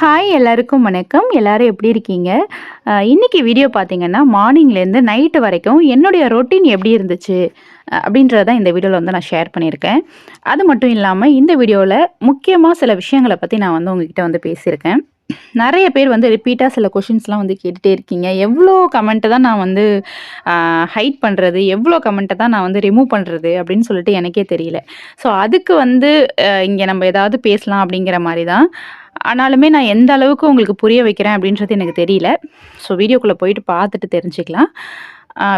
Hi எல்லாருக்கும் வணக்கம். எல்லாரும் எப்படி இருக்கீங்க? இன்றைக்கி இன்னைக்கு வீடியோ பார்த்தீங்கன்னா மார்னிங்லேருந்து நைட்டு வரைக்கும் என்னுடைய ரொட்டீன் எப்படி இருந்துச்சு? அப்படின்றத இந்த வீடியோவில் வந்து நான் ஷேர் பண்ணியிருக்கேன். அது மட்டும் இல்லாமல் இந்த வீடியோவில் முக்கியமாக சில விஷயங்களை பற்றி நான் வந்து உங்ககிட்ட வந்து பேசியிருக்கேன். நிறைய பேர் வந்து ரிப்பீட்டாக சில கொஷின்ஸ்லாம் வந்து கேட்டுகிட்டே இருக்கீங்க. எவ்வளோ கமெண்ட்டை தான் நான் வந்து ஹைட் பண்ணுறது எவ்வளோ கமெண்ட்டை தான் நான் வந்து ரிமூவ் பண்ணுறது அப்படின்னு சொல்லிட்டு எனக்கே தெரியல. ஸோ அதுக்கு வந்து இங்கே நம்ம ஏதாவது பேசலாம் அப்படிங்கிற மாதிரி தான். ஆனாலுமே நான் எந்த அளவுக்கு உங்களுக்கு புரிய வைக்கிறேன் அப்படின்றது எனக்கு தெரியல. ஸோ வீடியோக்குள்ளே போயிட்டு பார்த்துட்டு தெரிஞ்சுக்கலாம்.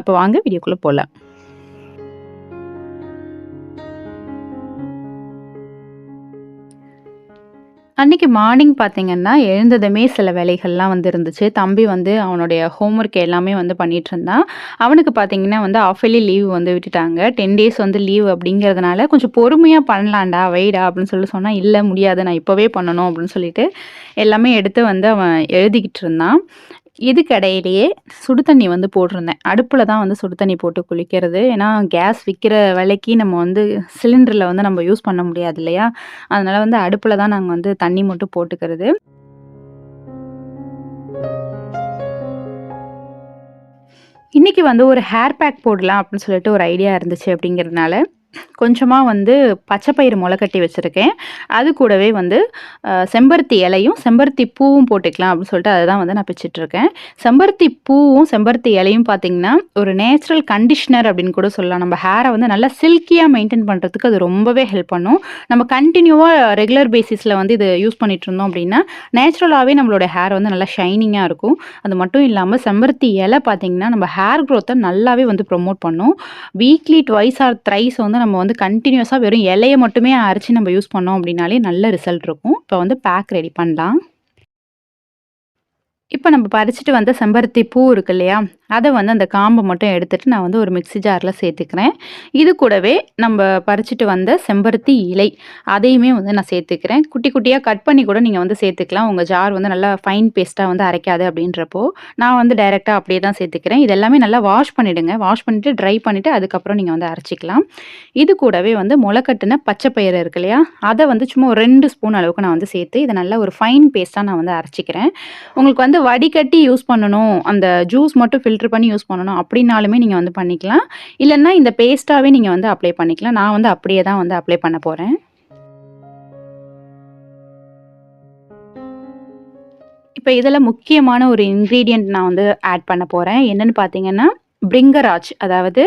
இப்போ வாங்க வீடியோக்குள்ளே போகலாம் அன்றைக்கி மார்னிங் பார்த்தீங்கன்னா எழுந்ததுமே சில வேலைகள்லாம் வந்து இருந்துச்சு. தம்பி வந்து அவனுடைய ஹோம்ஒர்க் எல்லாமே வந்து பண்ணிகிட்டு இருந்தான். அவனுக்கு பார்த்தீங்கன்னா வந்து ஆஃபலி லீவ் வந்து விட்டுட்டாங்க. டென் டேஸ் வந்து லீவ் அப்படிங்கிறதுனால கொஞ்சம் பொறுமையாக பண்ணலாம்டா வைடா அப்படின்னு சொல்லி சொன்னால் இல்லை முடியாது நான் இப்போவே பண்ணணும் அப்படின்னு சொல்லிட்டு எல்லாமே எடுத்து வந்து அவன் எழுதிக்கிட்டு இருந்தான். இதுக்கடையிலேயே சுடு தண்ணி வந்து போட்டிருந்தேன். அடுப்பில் தான் வந்து சுடு தண்ணி போட்டு குளிக்கிறது. ஏன்னா கேஸ் விற்கிற விலைக்கு நம்ம வந்து சிலிண்டரில் வந்து நம்ம யூஸ் பண்ண முடியாது இல்லையா? அதனால் வந்து அடுப்பில் தான் நாங்கள் வந்து தண்ணி மட்டும் போட்டுக்கிறது. இன்றைக்கி வந்து ஒரு ஹேர் பேக் போடலாம் அப்படின்னு சொல்லிட்டு ஒரு ஐடியா இருந்துச்சு அப்படிங்கிறதுனால கொஞ்சமாக வந்து பச்சைப்பயிறு முளைக்கட்டி வச்சுருக்கேன். அது கூடவே வந்து செம்பருத்தி இலையும் செம்பருத்தி பூவும் போட்டுக்கலாம் அப்படின்னு சொல்லிட்டு அதை தான் வந்து நான் பிச்சிட்ருக்கேன். செம்பருத்தி பூவும் செம்பருத்தி இலையும் பார்த்திங்கன்னா ஒரு நேச்சுரல் கண்டிஷ்னர் அப்படின்னு கூட சொல்லலாம். நம்ம ஹேரை வந்து நல்லா சில்கியாக மெயின்டைன் பண்ணுறதுக்கு அது ரொம்பவே ஹெல்ப் பண்ணும். நம்ம கண்டினியூவாக ரெகுலர் பேசிஸில் வந்து இது யூஸ் பண்ணிட்டு இருந்தோம் அப்படின்னா நேச்சுரலாகவே நம்மளோட ஹேர் வந்து நல்லா ஷைனிங்காக இருக்கும். அது மட்டும் இல்லாமல் செம்பருத்தி இலை பார்த்திங்கன்னா நம்ம ஹேர் க்ரோத்தை நல்லாவே வந்து ப்ரொமோட் பண்ணும். வீக்லி ட்வைஸ் ஆர் த்ரைஸ் வந்து நம்ம வந்து கண்டினியூஸாக வெறும் இலையை மட்டுமே அரைச்சி நம்ம யூஸ் பண்ணோம் அப்படின்னாலே நல்ல ரிசல்ட் இருக்கும். இப்போ வந்து பேக் ரெடி பண்ணலாம். இப்போ நம்ம பறிச்சுட்டு வந்த செம்பருத்தி பூ இருக்கு இல்லையா? அதை வந்து அந்த காம்பை மட்டும் எடுத்துட்டு நான் வந்து ஒரு மிக்ஸி ஜாரில் சேர்த்துக்கிறேன். இது கூடவே நம்ம பறிச்சுட்டு வந்த செம்பருத்தி இலை அதையுமே வந்து நான் சேர்த்துக்கிறேன். குட்டி குட்டியாக கட் பண்ணி கூட நீங்கள் வந்து சேர்த்துக்கலாம். உங்கள் ஜார் வந்து நல்லா ஃபைன் பேஸ்ட்டாக வந்து அரைக்காது அப்படின்றப்போ நான் வந்து டைரெக்டாக அப்படியே தான் சேர்த்துக்கிறேன். இது எல்லாமே நல்லா வாஷ் பண்ணிவிடுங்க வாஷ் பண்ணிவிட்டு ட்ரை பண்ணிவிட்டு அதுக்கப்புறம் நீங்கள் வந்து அரைச்சிக்கலாம். இது கூடவே வந்து முளைக்கட்டுன பச்சை பயிறு இருக்கு இல்லையா? அதை வந்து சும்மா ஒரு ரெண்டு ஸ்பூன் அளவுக்கு நான் வந்து சேர்த்து இதை நல்லா ஒரு ஃபைன் பேஸ்ட்டாக நான் வந்து அரைச்சிக்கிறேன். உங்களுக்கு வந்து வடிகட்டி யூஸ் பண்ணணும். அந்த ஜூஸ் மட்டும் ஃபில்டர் பண்ணி யூஸ் பண்ணணும். அப்படின்னாலுமே நீங்கள் வந்து பண்ணிக்கலாம். இல்லைன்னா இந்த பேஸ்ட்டாகவே நீங்கள் வந்து அப்ளை பண்ணிக்கலாம். நான் வந்து அப்படியே தான் வந்து அப்ளை பண்ண போகிறேன் இப்போ இதில் முக்கியமான ஒரு இன்க்ரீடியண்ட் நான் வந்து ஆட் பண்ண போகிறேன் என்னென்னு பார்த்தீங்கன்னா பிரிங்கராஜ் அதாவது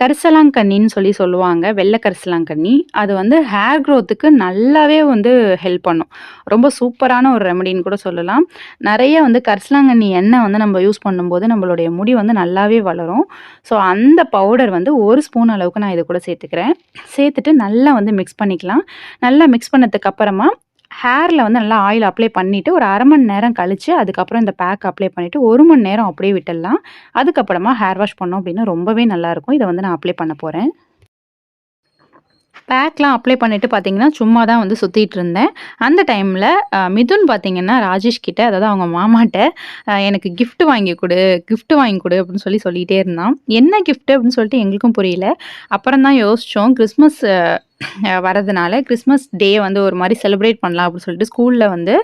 கரிசலாங்கண்ணின்னு சொல்லி சொல்லுவாங்க வெள்ளை கரிசலாங்கண்ணி. அது வந்து ஹேர் க்ரோத்துக்கு நல்லாவே வந்து ஹெல்ப் பண்ணும். ரொம்ப சூப்பரான ஒரு ரெமடின்னு கூட சொல்லலாம். நிறைய வந்து கரிசலாங்கண்ணி எண்ணெய் வந்து நம்ம யூஸ் பண்ணும்போது நம்மளுடைய முடி வந்து நல்லாவே வளரும். ஸோ அந்த பவுடர் வந்து ஒரு ஸ்பூன் அளவுக்கு நான் இது கூட சேர்த்துக்கிறேன். சேர்த்துட்டு நல்லா வந்து மிக்ஸ் பண்ணிக்கலாம். நல்லா மிக்ஸ் பண்ணதுக்கு அப்புறமா ஹேரில் வந்து நல்லா ஆயில் அப்ளை பண்ணிவிட்டு ஒரு அரை மணி நேரம் கழித்து அதுக்கப்புறம் இந்த பேக் அப்ளை பண்ணிவிட்டு ஒரு மணி நேரம் அப்படியே விட்டுடலாம். அதுக்கப்புறமா ஹேர் வாஷ் பண்ணோம் அப்படின்னா ரொம்பவே நல்லாயிருக்கும் இதை வந்து நான் அப்ளை பண்ண போகிறேன் பேக்லாம் அப்ளை பண்ணிவிட்டு பார்த்தீங்கன்னா சும்மா தான் வந்து சுற்றிட்டு இருந்தேன். அந்த டைமில் மிதுன் பார்த்தீங்கன்னா ராஜேஷ் கிட்ட அதாவது அவங்க மாமாட்ட எனக்கு கிஃப்ட் வாங்கி கொடு கிஃப்ட் வாங்கி கொடு அப்படின்னு சொல்லி சொல்லிகிட்டே இருந்தான். என்ன கிஃப்ட் அப்படின்னு சொல்லிட்டு எங்களுக்கும் புரியல. அப்புறம் தான் யோசித்தோம் கிறிஸ்மஸ் வரதுனால கிறிஸ்மஸ் டே வந்து ஒரு மாதிரி செலிப்ரேட் பண்ணலாம் அப்படின்னு சொல்லிட்டு ஸ்கூலில் வந்து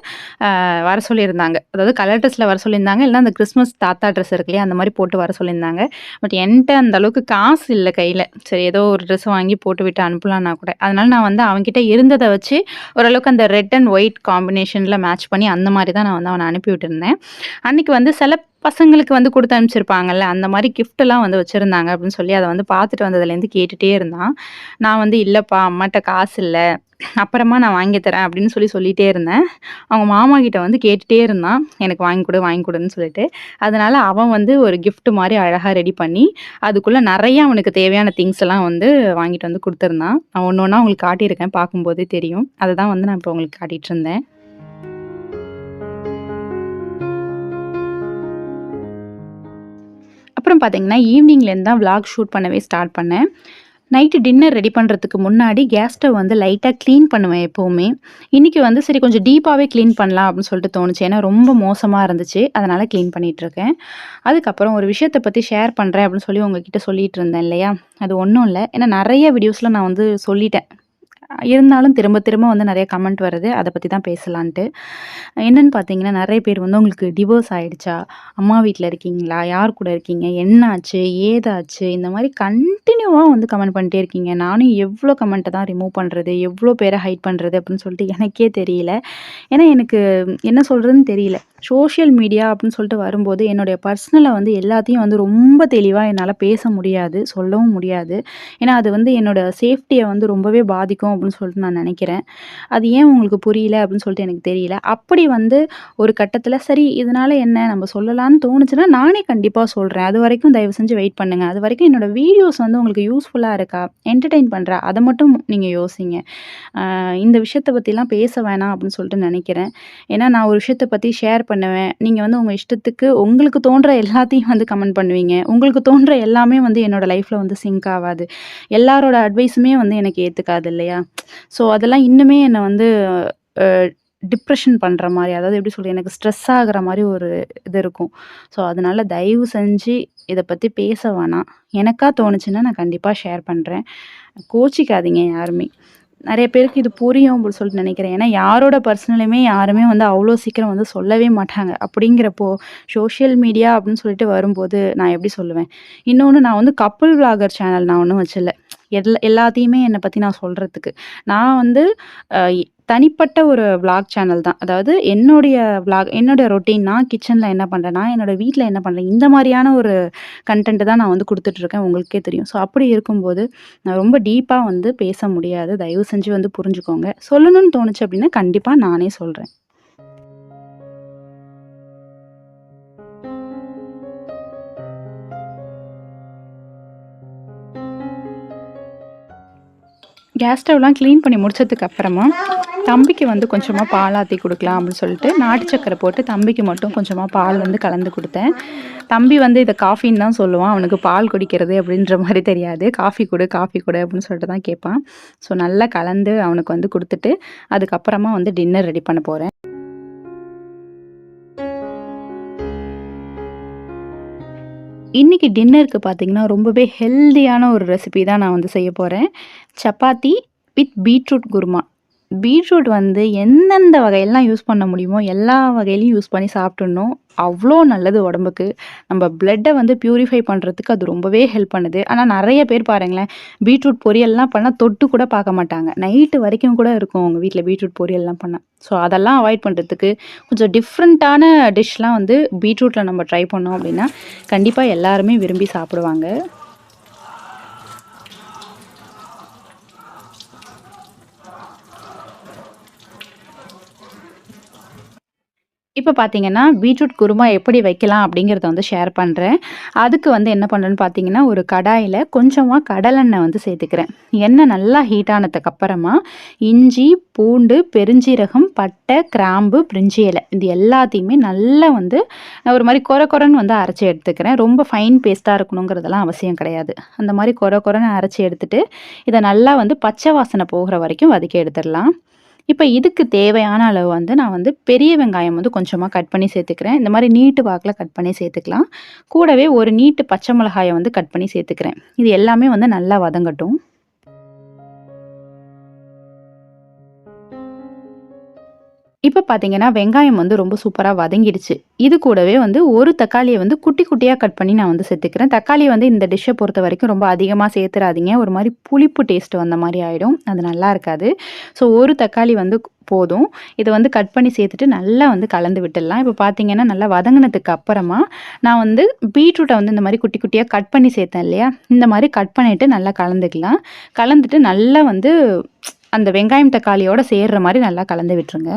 வர சொல்லியிருந்தாங்க. அதாவது கலர் ட்ரெஸ்ஸில் வர சொல்லியிருந்தாங்க. இல்லைன்னா அந்த கிறிஸ்மஸ் தாத்தா ட்ரெஸ் இருக்கு இல்லையா அந்த மாதிரி போட்டு வர சொல்லியிருந்தாங்க. பட் என்கிட்ட அந்த அளவுக்கு காசு இல்லை கையில். சரி ஏதோ ஒரு ட்ரெஸ் வாங்கி போட்டு விட்டு அனுப்பலாம்னா கூட. அதனால நான் வந்து அவங்ககிட்ட இருந்ததை வச்சு ஓரளவுக்கு அந்த ரெட் அண்ட் ஒயிட் காம்பினேஷனில் மேட்ச் பண்ணி அந்த மாதிரி தான் நான் வந்து அவனை அனுப்பி விட்டுருந்தேன். அன்றைக்கி வந்து சில பசங்களுக்கு வந்து கொடுத்து அனுப்பிச்சிருப்பாங்கல்ல அந்த மாதிரி கிஃப்ட்டெல்லாம் வந்து வச்சுருந்தாங்க அப்படின்னு சொல்லி அதை வந்து பார்த்துட்டு வந்ததுலேருந்து கேட்டுகிட்டே இருந்தான். நான் வந்து இல்லைப்பா அம்மாட்ட காசு இல்லை. அப்புறமா நான் வாங்கி தரேன் அப்படின்னு சொல்லி சொல்லிகிட்டே இருந்தேன். அவங்க மாமா கிட்ட வந்து கேட்டுகிட்டே இருந்தான். எனக்கு வாங்கி கொடு வாங்கி கொடுன்னு சொல்லிட்டு. அதனால் அவன் வந்து ஒரு கிஃப்ட் மாதிரி அழகாக ரெடி பண்ணி அதுக்குள்ளே நிறைய அவனுக்கு தேவையான திங்ஸ் எல்லாம் வந்து வாங்கிட்டு வந்து கொடுத்துருந்தான். நான் ஒன்று ஒன்றா உங்களுக்கு காட்டியிருக்கேன் பார்க்கும்போதே தெரியும். அதை தான் வந்து நான் இப்போ உங்களுக்கு காட்டிகிட்டு இருந்தேன். அப்புறம் பார்த்தீங்கன்னா ஈவினிங்லேருந்து தான் விலாக் ஷூட் பண்ணவே ஸ்டார்ட் பண்ணேன். நைட்டு டின்னர் ரெடி பண்ணுறதுக்கு முன்னாடி கேஸ் ஸ்டவ் வந்து லைட்டாக க்ளீன் பண்ணுவேன் எப்போவுமே. இன்றைக்கி வந்து சரி கொஞ்சம் டீப்பாகவே க்ளீன் பண்ணலாம் அப்படின்னு சொல்லிட்டு தோணுச்சு. ஏன்னா ரொம்ப மோசமாக இருந்துச்சு. அதனால் க்ளீன் பண்ணிகிட்ருக்கேன் அதுக்கப்புறம் ஒரு விஷயத்தை பற்றி ஷேர் பண்ணுறேன் அப்படின்னு சொல்லி உங்ககிட்ட சொல்லிகிட்டு இருந்தேன் இல்லையா? அது ஒன்றும் இல்லை. ஏன்னா நிறைய வீடியோஸில் நான் வந்து சொல்லிட்டேன். இருந்தாலும் திரும்ப திரும்ப வந்து நிறைய கமெண்ட் வருது. அதை பற்றி தான் பேசலான்ட்டு. என்னென்னு பார்த்தீங்கன்னா, நிறைய பேர் வந்து உங்களுக்கு டிவோர்ஸ் ஆகிடுச்சா அம்மா வீட்டில் இருக்கீங்களா? யார் கூட இருக்கீங்க? என்னாச்சு ஏதாச்சு? இந்த மாதிரி கண்டினியூவாக வந்து கமெண்ட் பண்ணிட்டே இருக்கீங்க. நானும் எவ்வளோ கமெண்ட்டை தான் ரிமூவ் பண்ணுறது எவ்வளோ பேரை ஹைட் பண்ணுறது அப்படின்னு சொல்லிட்டு எனக்கே தெரியல. ஏன்னா எனக்கு என்ன சொல்கிறதுன்னு தெரியல. சோஷியல் மீடியா அப்படின்னு சொல்லிட்டு வரும்போது, என்னுடைய பர்சனலை வந்து எல்லாத்தையும் வந்து ரொம்ப தெளிவாக என்னால் பேச முடியாது. சொல்லவும் முடியாது. ஏன்னா அது வந்து என்னோடய சேஃப்டியை வந்து ரொம்பவே பாதிக்கும் அப்படின்னு சொல்லிட்டு நான் நினைக்கிறேன் அது ஏன் உங்களுக்கு புரியல அப்படின்னு சொல்லிட்டு எனக்கு தெரியல. அப்படி வந்து ஒரு கட்டத்தில் சரி இதனால் என்ன? நம்ம சொல்லலான்னு தோணுச்சுன்னா, நானே கண்டிப்பாக சொல்கிறேன் அது வரைக்கும் தயவு செஞ்சு வெயிட் பண்ணுங்கள் அது வரைக்கும் என்னோடய வீடியோஸ் வந்து உங்களுக்கு யூஸ்ஃபுல்லாக இருக்கா? என்டர்டெயின் பண்ணுறா அதை மட்டும் நீங்கள் யோசிங்க. இந்த விஷயத்த பற்றிலாம் பேச வேணாம் அப்படின்னு சொல்லிட்டு நினைக்கிறேன் ஏன்னா நான் ஒரு விஷயத்த பற்றி ஷேர் பண்ணுவேன். நீங்கள் வந்து உங்கள் இஷ்டத்துக்கு உங்களுக்கு தோன்ற எல்லாத்தையும் வந்து கமெண்ட் பண்ணுவீங்க. உங்களுக்கு தோன்ற எல்லாமே வந்து என்னோட லைஃப்பில் வந்து சிங்க் ஆகாது எல்லாரோட அட்வைஸுமே வந்து எனக்கு ஏற்றுக்காது இல்லையா? ஸோ அதெல்லாம் இன்னுமே என்னை வந்து டிப்ரெஷன் பண்ணுற மாதிரி அதாவது எப்படி சொல்கிறது எனக்கு ஸ்ட்ரெஸ் ஆகிற மாதிரி ஒரு இது இருக்கும். ஸோ அதனால தயவு செஞ்சு இதை பற்றி பேச வேணாம். எனக்காக தோணுச்சுன்னா நான் கண்டிப்பாக ஷேர் பண்ணுறேன் கோச்சிக்காதீங்க யாருமே. நிறைய பேருக்கு இது புரியும் அப்படின்னு சொல்லிட்டு நினைக்கிறேன் ஏன்னா யாரோட பர்சனலையுமே யாருமே வந்து அவ்வளோ சீக்கிரம் வந்து சொல்லவே மாட்டாங்க. அப்படிங்கிறப்போ சோஷியல் மீடியா அப்படின்னு சொல்லிட்டு வரும்போது நான் எப்படி சொல்லுவேன்? இன்னொன்று நான் வந்து கப்புள் விளாகர் சேனல் நான் ஒன்றும் வச்சில்லை எல்ல எல்லாத்தையுமே என்னை பற்றி நான் சொல்கிறதுக்கு நான் வந்து தனிப்பட்ட ஒரு விளாக் சேனல் தான். அதாவது என்னுடைய விளாக் என்னுடைய ரொட்டீன் நான் கிச்சனில் என்ன பண்ணுறேன்னா நான் என்னோட என்ன பண்ணுறேன் இந்த மாதிரியான ஒரு கன்டென்ட் தான் நான் வந்து கொடுத்துட்ருக்கேன் உங்களுக்கே தெரியும். ஸோ அப்படி இருக்கும்போது, நான் ரொம்ப டீப்பாக வந்து பேச முடியாது. தயவு செஞ்சு வந்து புரிஞ்சுக்கோங்க. சொல்லணும்னு தோணுச்சு அப்படின்னா, கண்டிப்பாக நானே சொல்கிறேன் கேஸ் ஸ்டவ்லாம் க்ளீன் பண்ணி முடித்ததுக்கு அப்புறமா, தம்பிக்கு வந்து கொஞ்சமாக பால் ஆற்றி கொடுக்கலாம் அப்படின்னு சொல்லிட்டு, நாட்டு சக்கரை போட்டு தம்பிக்கு மட்டும் கொஞ்சமாக பால் வந்து கலந்து கொடுத்தேன் தம்பி வந்து இதை காஃபின்னு தான் சொல்லுவான். அவனுக்கு பால் குடிக்கிறது அப்படின்ற மாதிரி தெரியாது. காஃபி கொடு காஃபி கொடு அப்படின்னு சொல்லிட்டு தான் கேட்பான். ஸோ நல்லா கலந்து அவனுக்கு வந்து கொடுத்துட்டு அதுக்கப்புறமா வந்து டின்னர் ரெடி பண்ண போகிறேன் இன்னைக்கு டின்னருக்கு பார்த்தீங்கன்னா, ரொம்பவே ஹெல்தியான ஒரு ரெசிபி தான் நான் வந்து செய்ய போகிறேன் chapati with beetroot kurma. Beetroot வந்து எந்தெந்த வகையெல்லாம் யூஸ் பண்ண முடியுமோ, எல்லா வகையிலையும் யூஸ் பண்ணி சாப்பிட்டுடணும். அவ்வளோ நல்லது உடம்புக்கு. நம்ம பிளட்டை வந்து பியூரிஃபை பண்ணுறதுக்கு அது ரொம்பவே ஹெல்ப் பண்ணுது. ஆனால் நிறைய பேர் பாருங்களேன், பீட்ரூட் பொரியல்லாம் பண்ணால் தொட்டு கூட பார்க்க மாட்டாங்க. நைட்டு வரைக்கும் கூட இருக்கும் அவங்க வீட்டில் பீட்ரூட் பொரியல்லாம் பண்ண ஸோ அதெல்லாம் அவாய்ட் பண்ணுறதுக்கு கொஞ்சம் டிஃப்ரெண்ட்டான டிஷ்லாம் வந்து பீட்ரூட்டில் நம்ம ட்ரை பண்ணோம் அப்படின்னா, கண்டிப்பாக எல்லாருமே விரும்பி சாப்பிடுவாங்க. இப்போ பார்த்தீங்கன்னா, பீட்ரூட் குருமா எப்படி வைக்கலாம் அப்படிங்கிறத வந்து ஷேர் பண்ணுறேன் அதுக்கு வந்து என்ன பண்ணுறேன்னு பார்த்தீங்கன்னா, ஒரு கடாயில் கொஞ்சமாக கடலெண்ணெய் வந்து சேர்த்துக்கிறேன். எண்ணெய் நல்லா ஹீட் ஆனதுக்கு அப்புறமா, இஞ்சி, பூண்டு, பெருஞ்சீரகம், பட்டை, கிராம்பு, பிரிஞ்சி இலை இது எல்லாத்தையுமே நல்லா வந்து நான் ஒரு மாதிரி கொர கொரன்னு வந்து அரைச்சி எடுத்துக்கிறேன். ரொம்ப ஃபைன் பேஸ்ட்டாக இருக்கணுங்கிறதெல்லாம் அவசியம் கிடையாது. அந்த மாதிரி கொர கொரன்னு அரைச்சி எடுத்துகிட்டு இதை நல்லா வந்து பச்சை வாசனை போகிற வரைக்கும் வதக்கி எடுத்துடலாம் இப்போ இதுக்கு தேவையான அளவு வந்து நான் வந்து பெரிய வெங்காயம் வந்து கொஞ்சமாக கட் பண்ணி சேர்த்துக்கிறேன். இந்த மாதிரி நீட்டு வாக்கில் கட் பண்ணி சேர்த்துக்கலாம். கூடவே ஒரு நீட்டு பச்சை மிளகாயை வந்து கட் பண்ணி சேர்த்துக்கிறேன். இது எல்லாமே வந்து நல்லா வதங்கட்டும். இப்போ பார்த்தீங்கன்னா, வெங்காயம் வந்து ரொம்ப சூப்பராக வதங்கிடுச்சு. இது கூடவே வந்து ஒரு தக்காளியை வந்து குட்டி குட்டியாக கட் பண்ணி நான் வந்து சேர்த்துக்கிறேன். தக்காளி வந்து இந்த டிஷ்ஷை பொறுத்த வரைக்கும் ரொம்ப அதிகமாக சேர்த்துறாதீங்க. ஒரு மாதிரி புளிப்பு டேஸ்ட் வந்த மாதிரி ஆகிடும் அது நல்லா இருக்காது. ஸோ ஒரு தக்காளி வந்து போதும். இதை வந்து கட் பண்ணி சேர்த்துட்டு நல்லா வந்து கலந்து விட்டுடலாம். இப்போ பார்த்தீங்கன்னா, நல்லா வதங்கினதுக்கு அப்புறமா, நான் வந்து பீட்ரூட்டை வந்து இந்த மாதிரி குட்டி குட்டியாக கட் பண்ணி சேர்த்தேன் இல்லையா? இந்த மாதிரி கட் பண்ணிவிட்டு நல்லா கலந்துக்கலாம். கலந்துட்டு நல்லா வந்து அந்த வெங்காயம், தக்காளியோட சேர்ற மாதிரி நல்லா கலந்து விட்டுருங்க.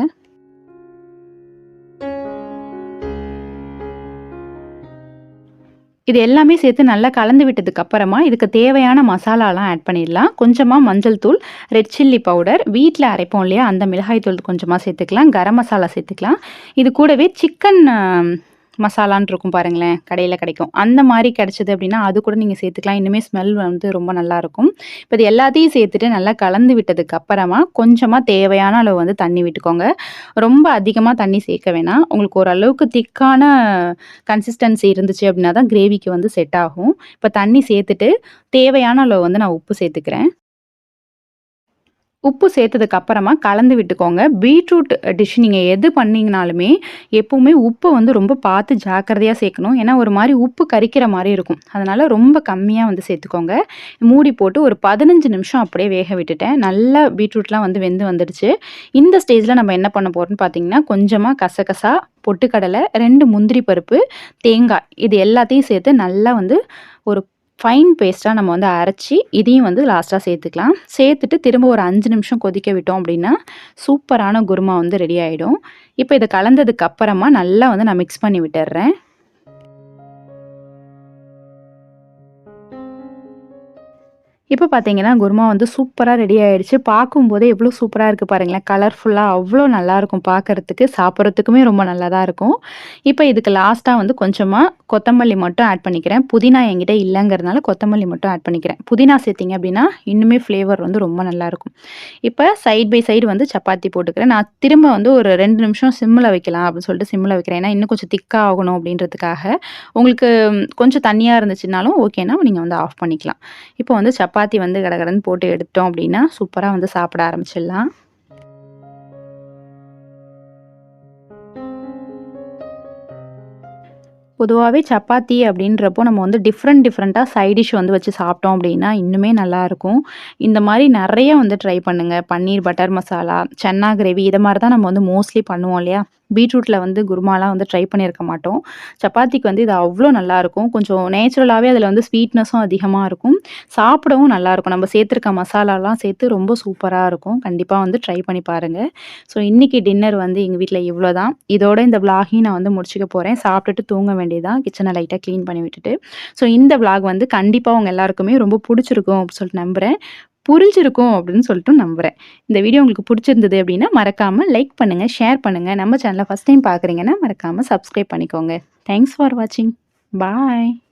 இது எல்லாமே சேர்த்து நல்லா கலந்து விட்டதுக்கு அப்புறமா, இதுக்கு தேவையான மசாலாலாம் ஆட் பண்ணிடலாம். கொஞ்சமாக மஞ்சள் தூள், ரெட் சில்லி பவுடர், வீட்டில் அரைப்போம் இல்லையா? அந்த மிளகாய் தூள் கொஞ்சமாக சேர்த்துக்கலாம். கரம் மசாலா சேர்த்துக்கலாம். இது கூடவே சிக்கன் மசாலான்னு இருக்கும் பாருங்களேன், கடையில் கிடைக்கும். அந்த மாதிரி கிடைச்சது அப்படின்னா, அது கூட நீங்கள் சேர்த்துக்கலாம். இன்னுமே ஸ்மெல் வந்து ரொம்ப நல்லாயிருக்கும். இப்போ இது எல்லாத்தையும் சேர்த்துட்டு நல்லா கலந்து விட்டதுக்கு அப்புறமா, கொஞ்சமாக தேவையான அளவு வந்து தண்ணி விட்டுக்கோங்க. ரொம்ப அதிகமாக தண்ணி சேர்க்க வேணாம். உங்களுக்கு ஓரளவுக்கு திக்கான கன்சிஸ்டன்சி இருந்துச்சு அப்படின்னா தான் கிரேவிக்கு வந்து செட் ஆகும். இப்போ தண்ணி சேர்த்துட்டு, தேவையான அளவு வந்து நான் உப்பு சேர்த்துக்கிறேன். உப்பு சேர்த்ததுக்கு அப்புறமா கலந்து விட்டுக்கோங்க. பீட்ரூட் டிஷ் நீங்கள் எது பண்ணிங்கனாலுமே எப்போவுமே உப்பை வந்து ரொம்ப பார்த்து ஜாக்கிரதையாக சேர்க்கணும். ஏன்னா ஒரு மாதிரி உப்பு கரிக்கிற மாதிரி இருக்கும். அதனால் ரொம்ப கம்மியாக வந்து சேர்த்துக்கோங்க. மூடி போட்டு ஒரு பதினஞ்சு நிமிஷம் அப்படியே வேக விட்டுட்டேன். நல்லா பீட்ரூட்லாம் வந்து வெந்து வந்துடுச்சு. இந்த ஸ்டேஜில் நம்ம என்ன பண்ண போகிறோம்னு பார்த்தீங்கன்னா கொஞ்சமாக கசகசா பொட்டுக்கடலை ரெண்டு முந்திரி பருப்பு தேங்காய் இது எல்லாத்தையும் சேர்த்து நல்லா வந்து ஒரு ஃபைன் பேஸ்ட்டாக நம்ம வந்து அரைச்சி இதையும் வந்து லாஸ்ட்டாக சேர்த்துக்கலாம். சேர்த்துட்டு திரும்ப ஒரு அஞ்சு நிமிஷம் கொதிக்க விட்டோம் அப்படின்னா சூப்பரான குருமா வந்து ரெடி ஆகிடும் இப்போ இதை கலந்ததுக்கு அப்புறமா நல்லா வந்து நான் மிக்ஸ் பண்ணி விட்டுறேன் இப்போ பார்த்தீங்கன்னா குருமா வந்து சூப்பராக ரெடி ஆயிடுச்சு. பார்க்கும்போதே எவ்வளோ சூப்பராக இருக்குது பாருங்களேன். கலர்ஃபுல்லாக அவ்வளோ நல்லாயிருக்கும் பார்க்குறதுக்கு சாப்பிட்றதுக்குமே ரொம்ப நல்லா தான் இருக்கும். இப்போ இதுக்கு லாஸ்ட்டாக வந்து கொஞ்சமாக கொத்தமல்லி மட்டும் ஆட் பண்ணிக்கிறேன். புதினா என்கிட்ட இல்லைங்கிறதுனால கொத்தமல்லி மட்டும் ஆட் பண்ணிக்கிறேன். புதினா சேர்த்திங்க அப்படின்னா இன்னுமே ஃப்ளேவர் வந்து ரொம்ப நல்லாயிருக்கும் இப்போ சைட் பை சைடு வந்து சப்பாத்தி போட்டுக்கிறேன். நான் திரும்ப வந்து ஒரு ரெண்டு நிமிஷம் சிம்மில் வைக்கலாம் அப்படின்னு சொல்லிட்டு சிம்மில் வைக்கிறேன். ஏன்னா இன்னும் கொஞ்சம் திக்காக ஆகணும் அப்படின்றதுக்காக. உங்களுக்கு கொஞ்சம் தண்ணியாக இருந்துச்சுனாலும் ஓகேனா நீங்கள் வந்து ஆஃப் பண்ணிக்கலாம். இப்போ வந்து சப்பாத்தி சப்பாத்தி வந்து கடகடன்னு போட்டு எடுத்தோம் அப்படின்னா சூப்பராக வந்து சாப்பிட ஆரம்பிச்சிடலாம். பொதுவாகவே சப்பாத்தி அப்படின்றப்போ நம்ம வந்து டிஃப்ரெண்ட் டிஃப்ரெண்ட்டாக சைடிஷ் வந்து வச்சு சாப்பிட்டோம் அப்படின்னா இன்னுமே நல்லாயிருக்கும் இந்த மாதிரி நிறைய வந்து ட்ரை பண்ணுங்கள் பன்னீர் பட்டர் மசாலா சன்னா கிரேவி இதை மாதிரி தான் நம்ம வந்து மோஸ்ட்லி பண்ணுவோம் இல்லையா? பீட்ரூட்டில் வந்து குருமாலாம் வந்து ட்ரை பண்ணியிருக்க மாட்டோம். சப்பாத்திக்கு வந்து இது அவ்வளோ நல்லாயிருக்கும். கொஞ்சம் நேச்சுரலாகவே அதில் வந்து ஸ்வீட்னஸும் அதிகமாக இருக்கும். சாப்பிடவும் நல்லாயிருக்கும். நம்ம சேர்த்துருக்க மசாலாலாம் சேர்த்து ரொம்ப சூப்பராக இருக்கும். கண்டிப்பாக வந்து ட்ரை பண்ணி பாருங்கள் ஸோ இன்றைக்கி டின்னர் வந்து எங்கள் வீட்டில் இவ்வளோ தான் இதோட இந்த விலாகையும் நான் வந்து முடிச்சுக்க போகிறேன் சாப்பிட்டுட்டு தூங்க வேண்டியதான் கிச்சனை லைட்டாக க்ளீன் பண்ணி விட்டுட்டு. ஸோ இந்த விலாக் வந்து கண்டிப்பாக அவங்க எல்லாருக்குமே ரொம்ப பிடிச்சிருக்கும் அப்படின்னு சொல்லிட்டு நம்புகிறேன் புரிஞ்சிருக்கும் அப்படின்னு சொல்லிட்டு நம்புகிறேன் இந்த வீடியோ உங்களுக்கு பிடிச்சிருந்தது அப்படின்னா மறக்காமல் லைக் பண்ணுங்கள் ஷேர் பண்ணுங்கள் நம்ம சேனலை ஃபஸ்ட் டைம் பார்க்குறீங்கன்னா மறக்காமல் சப்ஸ்கிரைப் பண்ணிக்கோங்க. தேங்க்ஸ் ஃபார் வாட்சிங் பாய்